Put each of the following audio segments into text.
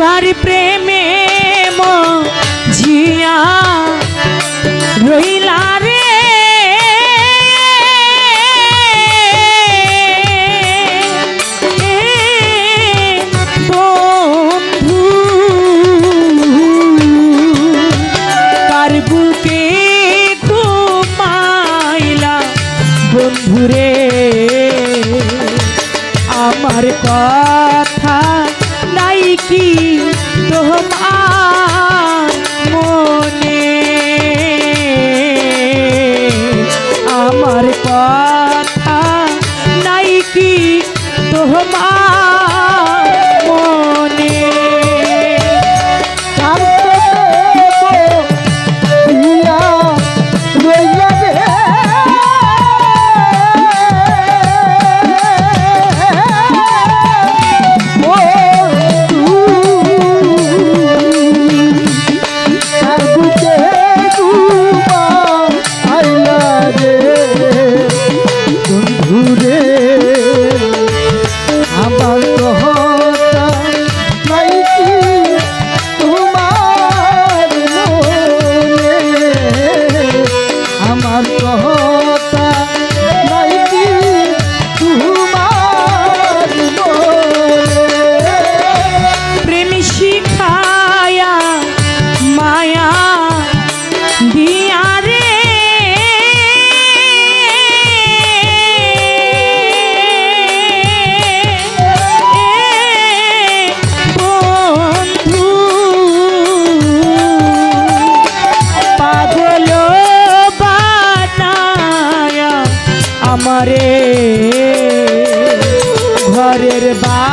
কার প্রেমে আমারে ঘরের বাহি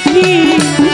কি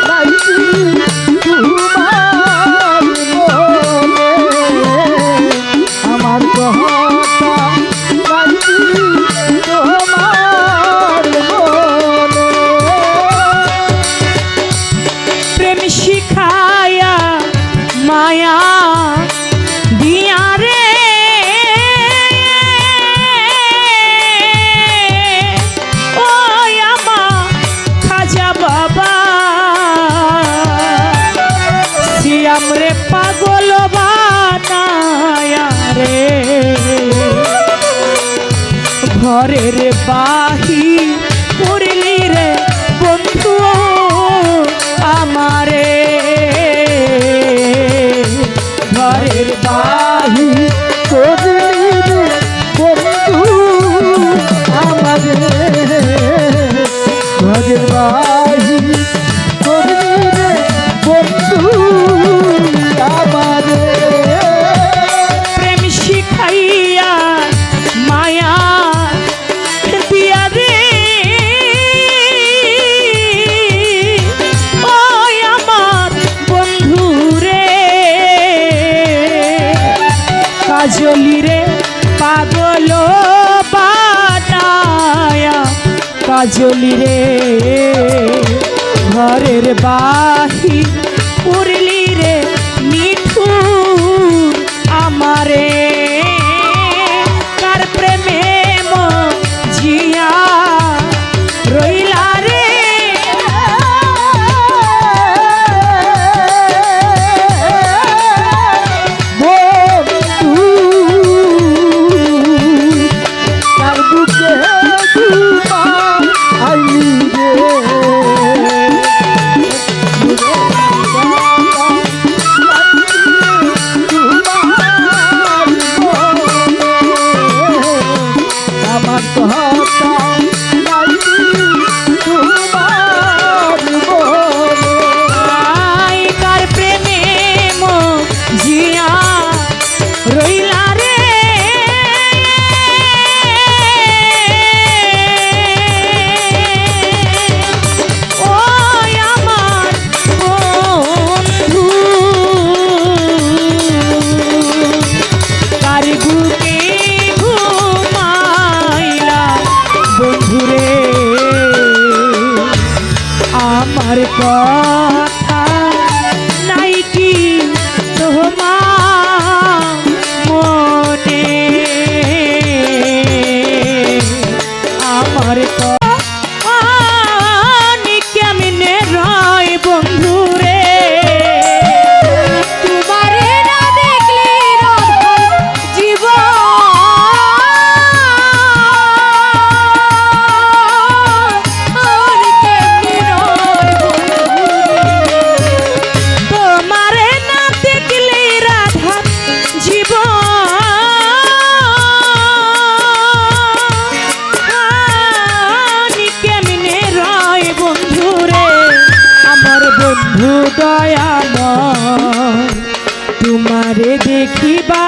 লাইছি তোমার ঘরের বাহি কাজলি রে ঘরের বাহি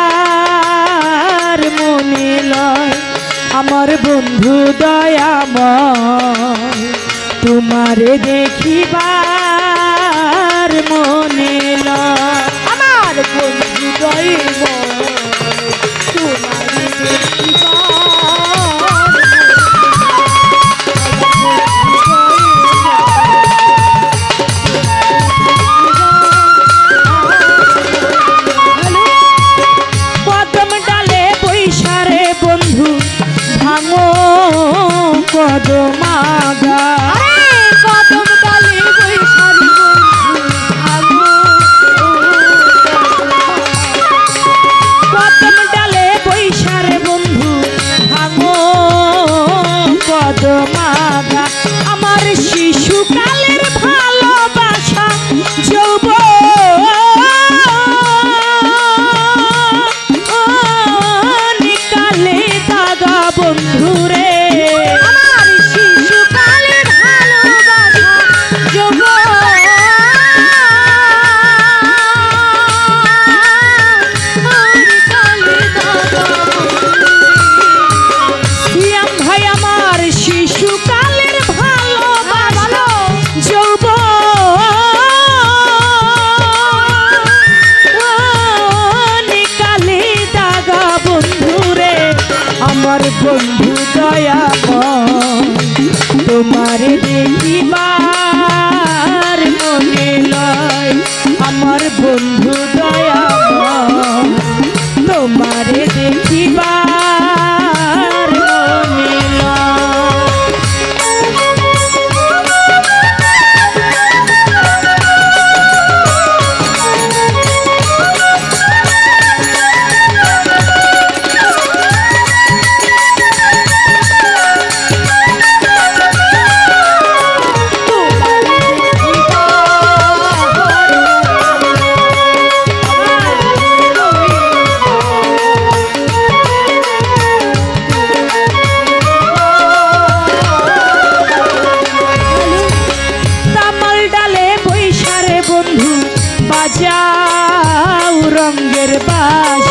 আমার মনে লয় আমার বন্ধু দয়াম তোমার দেখিবার মনে লয় কদম বাজাও রঙ্গের বাজ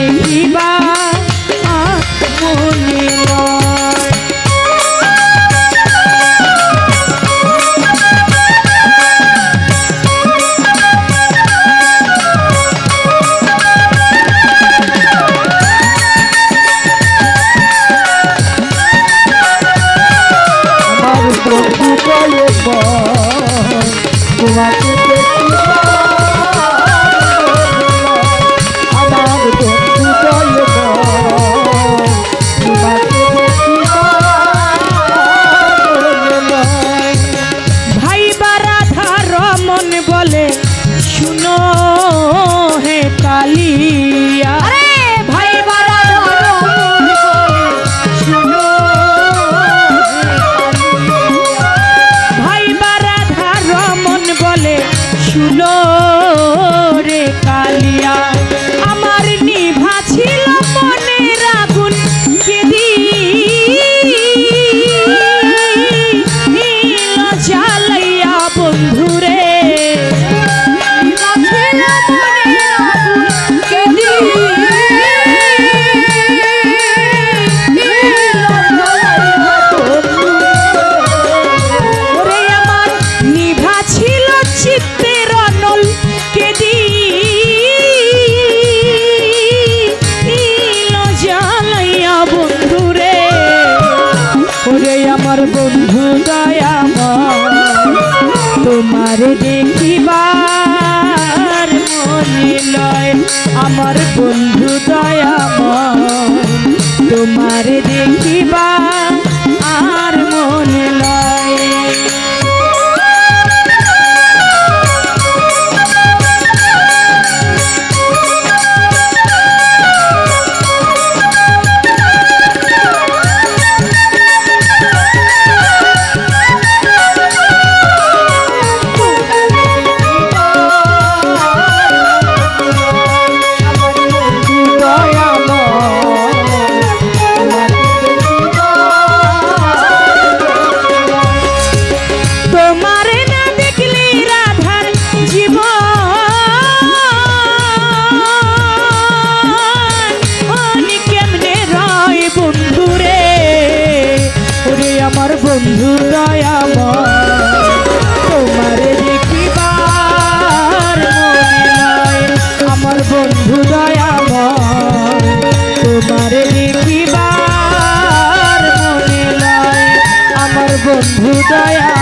দেখিবা মনে তোমার দেখিবা। দেখিবার